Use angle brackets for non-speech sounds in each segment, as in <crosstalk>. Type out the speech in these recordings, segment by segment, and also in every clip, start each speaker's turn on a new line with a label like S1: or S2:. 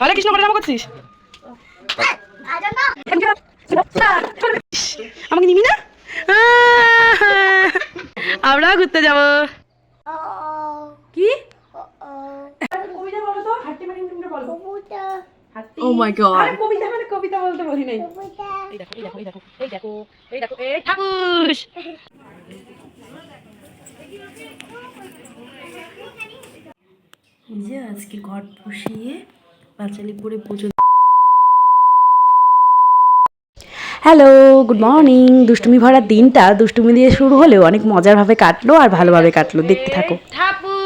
S1: হরে কৃষ্ণ করে নাম করছিস? আমাকে নিবি না? আমরাও ঘুরতে যাব। কি? মানে
S2: Oh
S1: কবিতা মানে কবিতা বলতে বলি নাই। এই দেখো এই দেখো এই দেখো এই দেখো এই দেখো এই ঠাকুর। যে আজকে ঘট বসিয়ে পাঁচালি করে পুজো হ্যালো গুড মর্নিং দুষ্টুমি ভরা দিনটা দুষ্টুমি দিয়ে শুরু হলেও অনেক মজারভাবে কাটলো আর ভালোভাবে কাটলো। দেখতে থাকো। ঠাকুর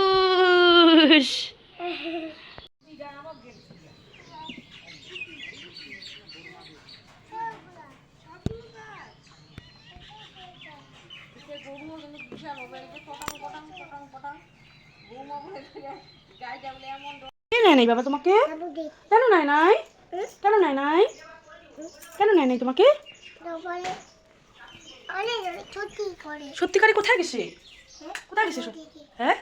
S1: কে নেয় নাই বাবা তোমাকে? কেন নাই নাই? কেন নাই নাই? কেন নাই নাই তোমাকে? সত্যিকারে কোথায় গেছে? কোথায় গেছে হ্যাঁ?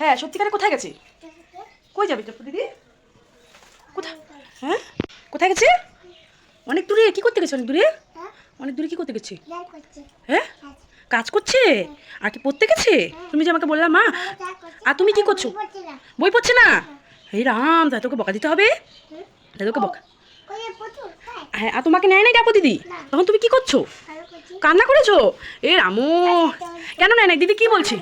S1: হ্যাঁ সত্যিকারে কোথায় গেছে? কই যাবে দিদি? কোথায়? হ্যাঁ? কোথায় গেছে? অনেক দূরে কি করতে গেছে অনেক দূরে? অনেক দূরে কি করতে গেছে? হ্যাঁ? কাজ করছে? আর কি পড়তে গেছে? তুমি যে আমাকে বললাম মা আর তুমি কি করছ? বই পড়ছে না? এই রাম তাই তোকে বকা দিতে হবে? তাই তোকে বকা হ্যাঁ আর তোমাকে নেয় নাই ডাপো দিদি? তখন তুমি কি করছ? কান্না করেছ? এ রামো কেন নেয় নাই? দিদি কি বলছি?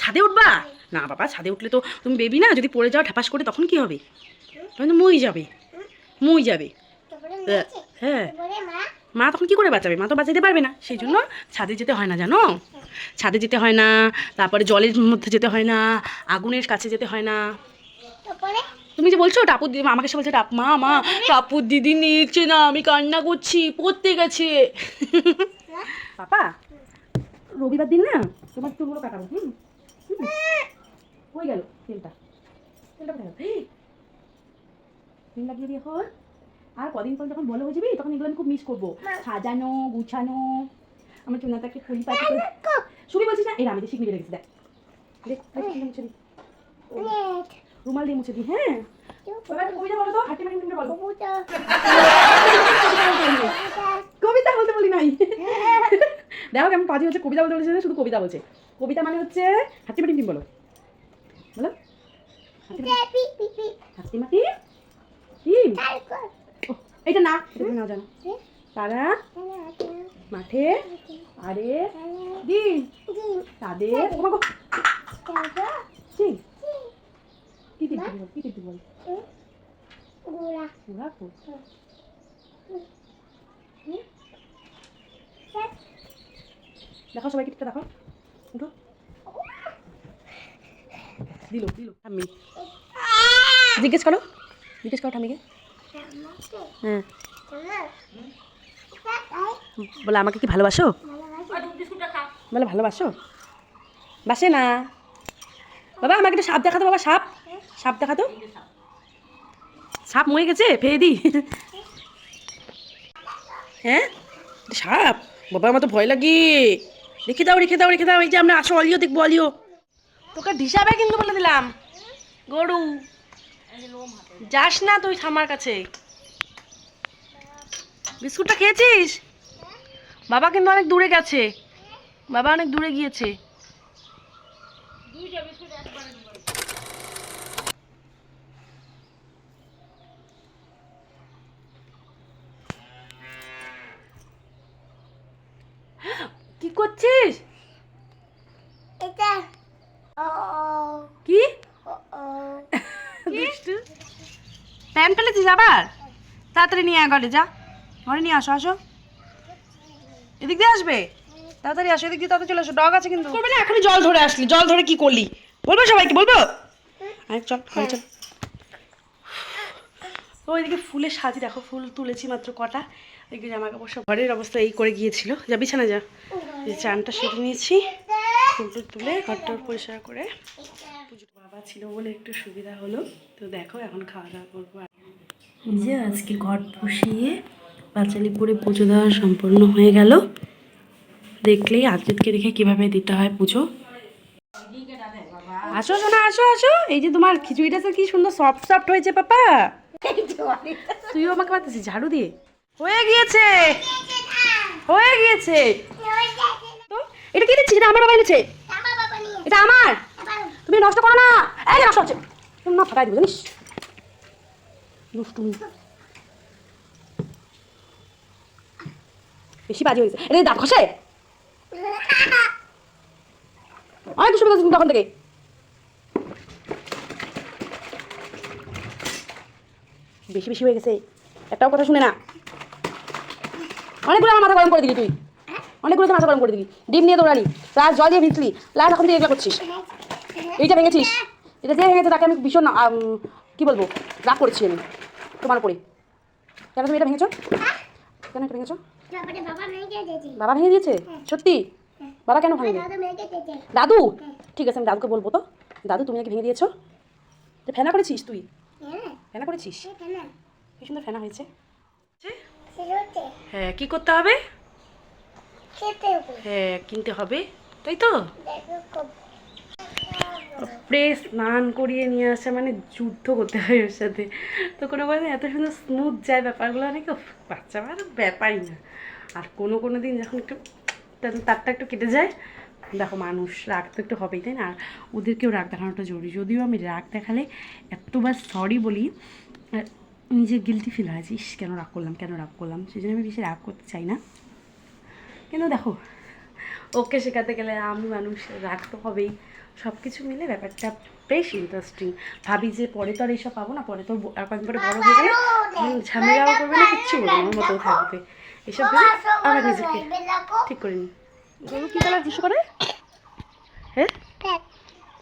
S1: ছাদে উঠবা? না বাবা ছাদে উঠলে তো তুমি বেবি না? যদি পড়ে যাও ঠাপাস করে তখন কি হবে? তখন তো মই যাবে। মই যাবে। হ্যাঁ। মা তখন কি করে বাঁচাবে? মা তো বাঁচাতে পারবে না। সেই জন্য ছাদে যেতে হয় না জানো? ছাদে যেতে হয় না তারপরে জলের মধ্যে যেতে হয় না আগুনের কাছে যেতে হয় না। তুমি যে বলছো টাপুর দিদি আমাকে সে বলছে টাপ মা মা টাপুর দিদি নিচ্ছে না আমি কান্না করছি পড়তে গেছে। <laughs> পাপা রবিবার দিন না তোমার চুলগুলো কাটাবো হুম। কই গেল তেলটা। তেলটা কোথায় তেল লাগিয়ে দিয়ে এখন আর কদিন পর যখন বড় হয়ে যাবি তখন এগুলো আমি খুব মিস করব। সাজানো গুছানো আমার চুনাটাকে ফুল পাতি শুনি বলছিস না এর আমি শিখনি গেছি দেখ। দেখ মুছে দি রুমাল দিয়ে মুছে দি হ্যাঁ। কবিতা বলো তো হাঁটি মাটি বলো। কবিতা। বলতে বলি নাই। দেখো কেমন পাজি হচ্ছে কবিতা বলতে বলেছে শুধু কবিতা বলছে। কবিতা মানে হচ্ছে হাতি মাটি বলো। বলো। হাতি মাটি টিম ও, এইটা না এটা না জানো। তারা মাঠে আরে ডিম তাদের কি বল কি বল? দেখো সবাইকে টিপটা দেখো উঠো। দিল দিল। ঠাম্মি। জিজ্ঞেস করো। জিজ্ঞেস করো ঠাম্মিকে। হ্যাঁ বলে, আমাকে কি ভালোবাসো? বলে, ভালোবাসো? বাসে না। বাবা, আমাকে একটু সাপ দেখাতো, বাবা, সাপ। সাপ দেখাতো। সাপ মরে গেছে ফেয়ে দি। হ্যাঁ? সাপ? বাবা আমার তো ভয় লাগে। রেখে দাও রেখে দাও রেখে দাও। এই যে আমরা আসো অলিও, দেখব, অলিও। তোকে ঢিসাবে কিন্তু বলে দিলাম। গরু। যাস না তুই থামার কাছে। বিস্কুটটা খেয়েছিস? বাবা কিন্তু অনেক দূরে গেছে। বাবা অনেক দূরে গিয়েছে। কি করছিস? কি? প্যান ফেলেছিস আবার? তাড়াতাড়ি নিয়ে ঘরে যা। ঘরে নিয়ে আসো আসো। এদিক দিয়ে আসবে? তাড়াতাড়ি আসো, এদিক দিয়ে তাড়াতাড়ি চলে আসো। ডগ আছে কিন্তু। করবে না, এখনই জল ধরে আসলি। জল ধরে কি করলি? বলব সবাইকে, বলব? আয় চল ঘরে চল। তো ওইদিকে ফুলের সাজি দেখো, ফুল তুলেছি মাত্র কটা। এদিকে জামা কাপড় সব ঘরের অবস্থা এই করে গিয়েছিল। যা, বিছানা যা। চানটা সেরে নিয়েছি। ফুল টুল তুলে ঘরটা পরিষ্কার করে পুজো বাবা ছিল বলে একটু সুবিধা হলো। তো দেখো, এখন খাওয়া দাওয়া করব। যে আজকে ঘট বসিয়ে পাঁচালি পুজো দেওয়া সম্পূর্ণ হয়ে গেল। দেখলেই আজকে দেখে কীভাবে দিতে হয় পুজো। আসো শোনা আসো আসো। এই যে তোমার খিচুড়িটা কি সুন্দর সফট সফট হয়েছে, পাপা। তুইও আমাকে পারতেছিস ঝাড়ু দিয়ে। হয়ে গিয়েছে। হয়ে গিয়েছে। তো, এটা কি দিচ্ছিস? এটা আমার বাবা এনেছে। এটা আমার। তুমি নষ্ট করো না। এই নষ্ট হচ্ছে। না ফাটাই দিবে, জানিস? দুষ্টুমি। বেশি বাজে হয়েছে। এটা দাঁত খসে অনেক দুষ্টুমি করছিস তখন থেকে। বেশি বেশি হয়ে গেছে। একটাও কথা শুনে না। অনেকগুলো আমার মাথা গরম করে দিলি তুই। অনেকগুলো মাথা গরম করে দিলি। ডিম নিয়ে দৌড়ালি লাস্ট জল দিয়ে ভিজলি লাস্ট এখন দিয়ে এগুলো করছিস। এইটা ভেঙেছিস। এটা যে ভেঙেছে তাকে আমি ভীষণ কি বলব, রাগ করেছি আমি, তোমার উপরে। কেন তুমি এটা ভেঙেছো? কেন এটা ভেঙেছো? বাবা ভেঙে দিয়েছে? সত্যি? বাবা কেন ভাঙবে দাদু? ঠিক আছে আমি দাদুকে বলব তো। দাদু তুমি নাকি ভেঙে দিয়েছ? তো ফেনা করেছিস তুই? ফেনা? করেছিস? কি সুন্দর ফেনা হয়েছে। হ্যাঁ কি করতে হবে? হ্যাঁ কিনতে হবে। তাই তো? প্রেস স্নান করিয়ে নিয়ে আসা মানে যুদ্ধ করতে হয় ওর সাথে। তো কোনো বলে এত সুন্দর স্মুথ যায় ব্যাপারগুলো নাকি উফ, বাচ্চা আর ব্যাপারই না। আর কোনো কোনো দিন যখন একটু তার- তারটা একটু কেটে যায় দেখো মানুষ রাগ তো একটু হবেই তাই না? আর ওদেরকেও রাগ দেখানোটা জরুরি। যদিও আমি রাগ দেখালে এতবার সরি বলি নিজে গিলটি ফিল হয় ইস কেন রাগ করলাম কেন রাগ করলাম? সেই জন্য আমি বেশি রাগ করতে চাই না। কিন্তু দেখো ওকে শেখাতে গেলে আমি মানুষ রাগ তো হবেই। সব কিছু মিলে ব্যাপারটা বেশ ইন্টারেস্টিং ভাবি যে পরে তো আর এইসব পাবো না পরে তো আর কয়েকদিন পরে বড় হয়ে গেলে ঝামেলাও করবে না কিচ্ছু করবে না আমার মতো থাকবে। এসব ভেবে আমরা নিজেকে ঠিক করে নিই। গরু কী কালার হুসু করে হ্যাঁ?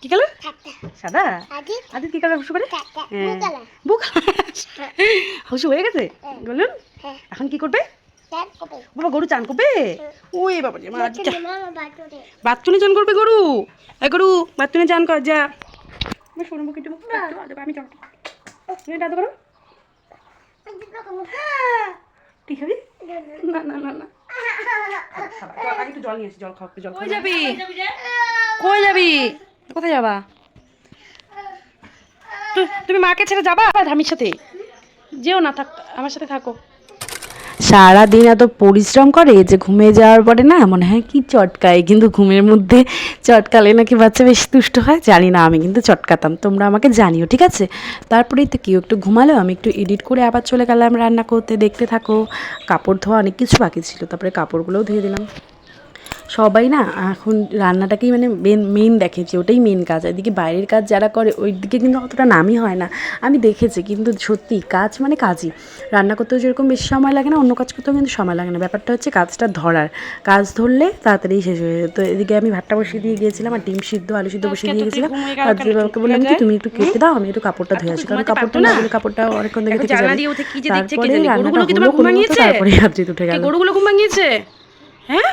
S1: কী কালার? সাদা? আদিত কী কালার হুসু করে হ্যাঁ। বুক হুসু হয়ে গেছে? বলুন। এখন কি করবে? বাবা গরু চান করবে? ওই বাবা রে মা যা। বাথরুমে। চান করবে গরু? এ গরু বাথরুমে চান কর যা। আমি শোনবো কিন্তু আমি দাদু করো ঠিক আছে না না না না। জল- আগে একটু জল নিয়ে জল খাও জল কই যাবি? কই যাবি কোথায় যাবা? তু- তুমি মাকে ছেড়ে যাবা? ধামির সাথে? যেও না থাক আমার সাথে থাকো। সারাদিন এত পরিশ্রম করে যে ঘুমিয়ে যাওয়ার পরে না মনে হয় কি চটকায়, কিন্তু ঘুমের মধ্যে চটকালে নাকি বাচ্চা বেশি তুষ্ট হয়, জানি না আমি কিন্তু চটকাতাম, তোমরা আমাকে জানিও, ঠিক আছে? তারপরেই তো কেউ একটু ঘুমালো, আমি একটু এডিট করে আবার চলে গেলাম রান্না করতে, দেখতে থাকো, কাপড় ধোয়া অনেক কিছু বাকি ছিল, তারপরে কাপড়গুলোও ধুয়ে দিলাম। সবাই না এখন রান্নাটাকেই মানে মেন মেন দেখে যে ওটাই মেন কাজ। এদিকে বাইরের কাজ যারা করে ওই দিকে কিন্তু অতটা নামই হয় না। আমি দেখেছি কিন্তু সত্যি কাজ মানে কাজই। রান্না করতেও যেরকম বেশি সময় লাগে না অন্য কাজ করতেও কিন্তু সময় লাগে না। ব্যাপারটা হচ্ছে কাজটা ধরার। কাজ ধরলে তাড়াতাড়ি শেষ হয়ে যেত তো এদিকে আমি ভাতটা বসিয়ে দিয়ে গিয়েছিলাম আর ডিম সিদ্ধ আলু সিদ্ধ বসিয়ে দিয়ে গেছিলাম আর বাবাকে বললাম কি তুমি একটু কেটে দাও আমি একটু কাপড়টা ধুয়ে আসি। কারণ কাপড়টা না কাপড়টা অনেকক্ষণ থেকে থেকে যাবে তারপরে রান্নাটা হলো কোনো তারপরে আদ্রিত উঠে গেল
S2: গরুগুলো ঘুম ভাঙিয়েছে? হ্যাঁ?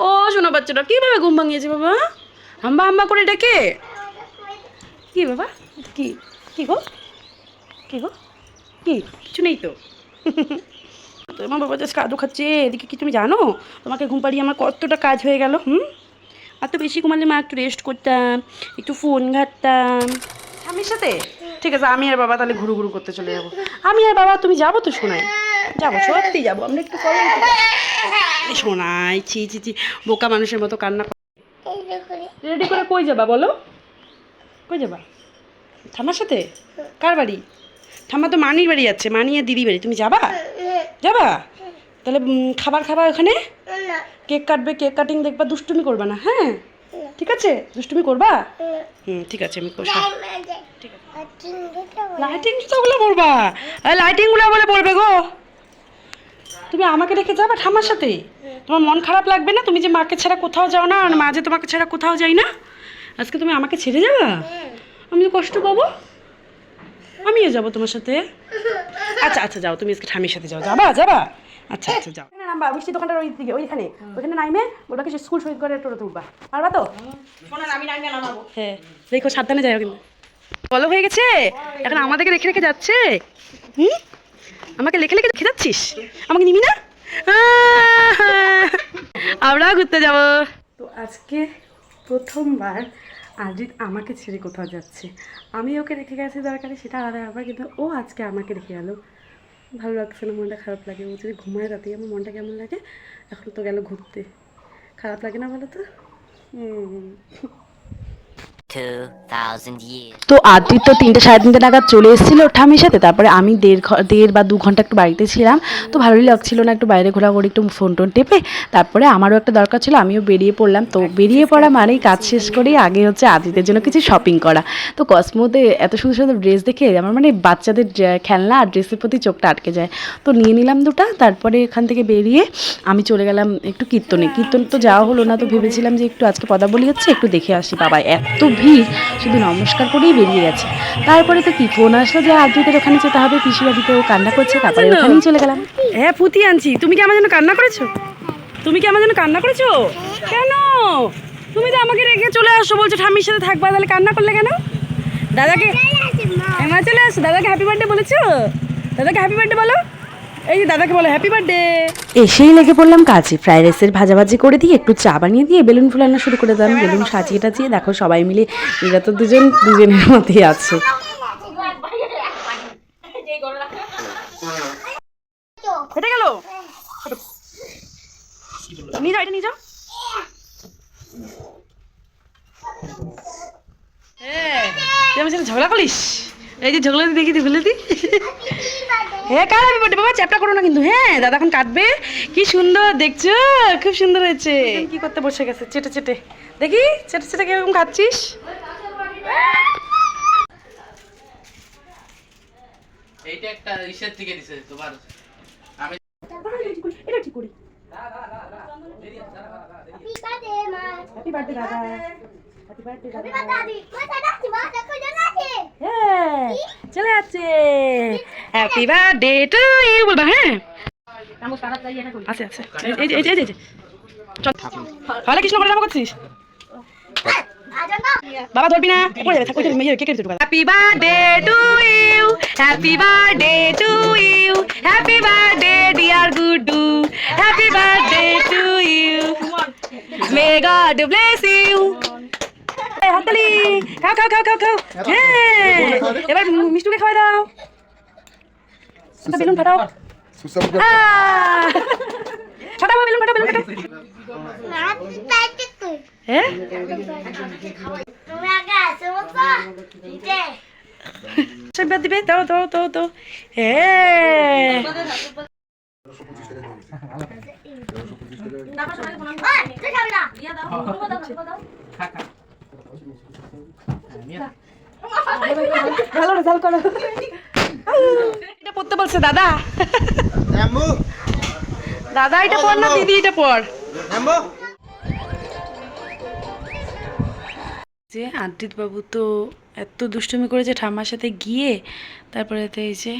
S2: ও শোনো বাচ্চাটা কীভাবে ঘুম ভাঙিয়েছে বাবা? হাম্বা হাম্বা করে ডেকে
S1: কি বাবা? কি? কি গো? কি গো? কি? কিছু নেই তো। <laughs> তোমার বাবা জাস্ট কাদু খাচ্ছে এদিকে কি তুমি জানো? তোমাকে ঘুম পাড়িয়ে আমার কতটা কাজ হয়ে গেল হুম? আর তো বেশি ঘুমালে মা একটু রেস্ট করতাম একটু ফোন ঘাটতাম। স্বামীর সাথে? ঠিক আছে আমি আর বাবা তাহলে ঘুরু ঘুরু করতে চলে যাব। আমি আর বাবা তুমি যাব তো শোনাই যাব সত্যি যাব আমরা একটু কবে শোনাই ছি ছি ছি বোকা মানুষের মতো কান্না রেডি করে কই যাবা বলো? কই যাবা? ঠাম্মার সাথে? কার বাড়ি? ঠাম্মা তো মানির বাড়ি যাচ্ছে মানি আর দিদি বাড়ি। তুমি যাবা? যাবা? তাহলে খাবার খাবা ওখানে? কেক কাটবে কেক কাটিং দেখবা দুষ্টুমি করবা না হ্যাঁ? ঠিক আছে? দুষ্টুমি করবা? হুম ঠিক আছে আমি করছি লাইটিং জুতোগুলো পরবা লাইটিংগুলো বলে পড়বে গো। তুমি আমাকে রেখে যাবা ঠাম্মার সাথে? তোমার মন খারাপ লাগবে না? তুমি যে মাকে ছাড়া কোথাও যাও না আর মা যে তোমাকে ছাড়া কোথাও যাই না? আজকে তুমি আমাকে ছেড়ে যাবা? আমি তো কষ্ট পাবো। আমিও যাব তোমার সাথে। আচ্ছা আচ্ছা যাও তুমি আজকে ঠামির সাথে যাও। যাবা যাবা? আচ্ছা আচ্ছা যাও। নাম্বা মিষ্টি দোকানটার ওই দিকে ওইখানে। ওইখানে নাইমে স্কুল করে টোটো তুলবা। পারবা তো?
S2: আমি নামে নামাবো।
S1: হ্যাঁ দেখো সাবধানে যাও কিন্তু। বলো হয়ে গেছে? এখন আমাদেরকে রেখে রেখে যাচ্ছে? হুম? আমাকে লেখে লেখে রেখে যাচ্ছিস আমাকে নিবি না! আমরাও ঘুরতে যাব। তো আজকে প্রথমবার আজিত আমাকে ছেড়ে কোথাও যাচ্ছে। আমি ওকে রেখে গেছি দরকারে সেটা আলাদা ব্যাপার কিন্তু ও আজকে আমাকে রেখে গেল। ভালো লাগছে না মনটা খারাপ লাগে। ও যদি ঘুমায় রাতেই আমার মনটা কেমন লাগে? এখন তো গেল ঘুরতে। খারাপ লাগে না বলো তো? হুম।
S3: 2,000 years.
S2: তো আদিত্য তিনটে সাড়ে তিনটে নাগাদ চলে এসেছিল ঠামির সাথে তারপরে আমি দেড় দেড় বা দু ঘণ্টা একটু বাড়িতে ছিলাম। তো ভালোই লাগছিল না একটু বাইরে ঘোরাঘুরি একটু ফোন টোন টেপে। তারপরে আমারও একটা দরকার ছিল আমিও বেরিয়ে পড়লাম। তো বেরিয়ে পড়া মানেই কাজ শেষ করেই আগে হচ্ছে আদিতের জন্য কিছু শপিং করা। তো কসমোতে এত সুন্দর সুন্দর ড্রেস দেখে আমার মানে বাচ্চাদের খেলনা আর ড্রেসের প্রতি চোখটা আটকে যায়। তো নিয়ে নিলাম দুটা তারপরে এখান থেকে বেরিয়ে আমি চলে গেলাম একটু কীর্তনে। কীর্তন তো যাওয়া হলো না তো ভেবেছিলাম যে একটু আজকে পদাবলি হচ্ছে একটু দেখে আসি। বাবা এত ভিড় শুধু নমস্কার করেই বেরিয়ে গেছে। তারপরে তো কি ফোন আসলো যে আদ্রিতের ওখানে যেতে হবে পিসি বাড়িতে ও কান্না করছে তারপরে ওখানেই চলে গেলাম।
S1: হ্যাঁ পুঁতি আনছি। তুমি কি আমার জন্য কান্না করেছ? তুমি কি আমার জন্য কান্না করেছ? কেন? তুমি তো আমাকে রেখে চলে আসো বলছো ঠাম্মির সাথে থাকবা তাহলে কান্না করলে কেন? দাদাকে মা। চলে আসো। দাদাকে হ্যাপি বার্থডে বলেছ? দাদাকে হ্যাপি বার্থডে বলো। এই যে দাদাকে বলো হ্যাপি বার্থডে
S2: এসেই লেগে পড়লাম কাজে। ফ্রাইড রাইসের ভাজাভাজি করে দিয়ে একটু চা বানিয়ে দিয়ে বেলুন ফুলানো শুরু করে দিলাম বেলুন সাজিয়ে টাজিয়ে দেখো সবাই মিলে এরা তো দুজন দুজনের মধ্যেই আছে।
S1: হেঁটে গেল? নিয়ে যাও এটা নিয়ে যাও। হ্যাঁ ঝগড়া করিস? এই যে ঝগড়া দি দেখি তুই ভুলে দি হ্যাঁ কার হ্যাপি বার্থডে বাবা? চ্যাপটা করো না কিন্তু। হ্যাঁ দাদা এখন কাটবে। কি সুন্দর দেখছ? খুব সুন্দর হয়েছে। কি করতে বসে গেছে? চেটে চেটে। দেখি চেটে চেটে কীরকম খাচ্ছিস
S4: এইটা একটা ইসের থেকে দিছে তোমার। আমি
S1: এটা ঠিক করি? হ্যাপি বার্থডে দাদা। হ্যাপি বার্থডে দাদা। হ্যাঁ চলে যাচ্ছে। হ্যাপি বার্থডে টু ইউ বলবা হ্যাঁ? আছে আছে। এই যে এই যে চল। হরে কৃষ্ণ করে করছিস বাবা, ধরবি না। পড়ে যাবে, থাক মেয়ে কে কে দিতে happy birthday to you happy birthday to you happy birthday dear Guddu happy birthday to you may God bless you হাততালি। খাও খাও খাও খাও খাও। হ্যাঁ। এবার মিষ্টুকে খাওয়াই দাও। একটা বেলুন ফাটাও। আহ! ফাটাও বেলুন ফাটাও বেলুন ফাটাও। হ্যাঁ? আশীর্বাদ দিবে? দাও দাও দাও দাও। হ্যাঁ ভালো রেজাল্ট করো। এটা পড়তে বলছে দাদা। দাদা এটা পড় না দিদি এটা পড়। যে আদিত বাবু তো এত দুষ্টুমি করেছে ঠাম্মার সাথে গিয়ে তারপরে তো এই যে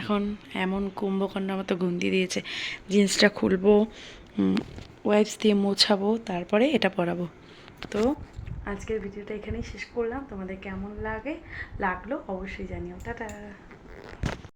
S1: এখন এমন কুম্ভকর্ণার মতো গুন্দি দিয়েছে জিন্সটা খুলবো ওয়াইপস দিয়ে মোছাবো তারপরে এটা পরাবো। তো আজকের ভিডিওটা এখানেই শেষ করলাম। তোমাদের কেমন লাগে লাগল অবশ্যই জানিও। টাটা।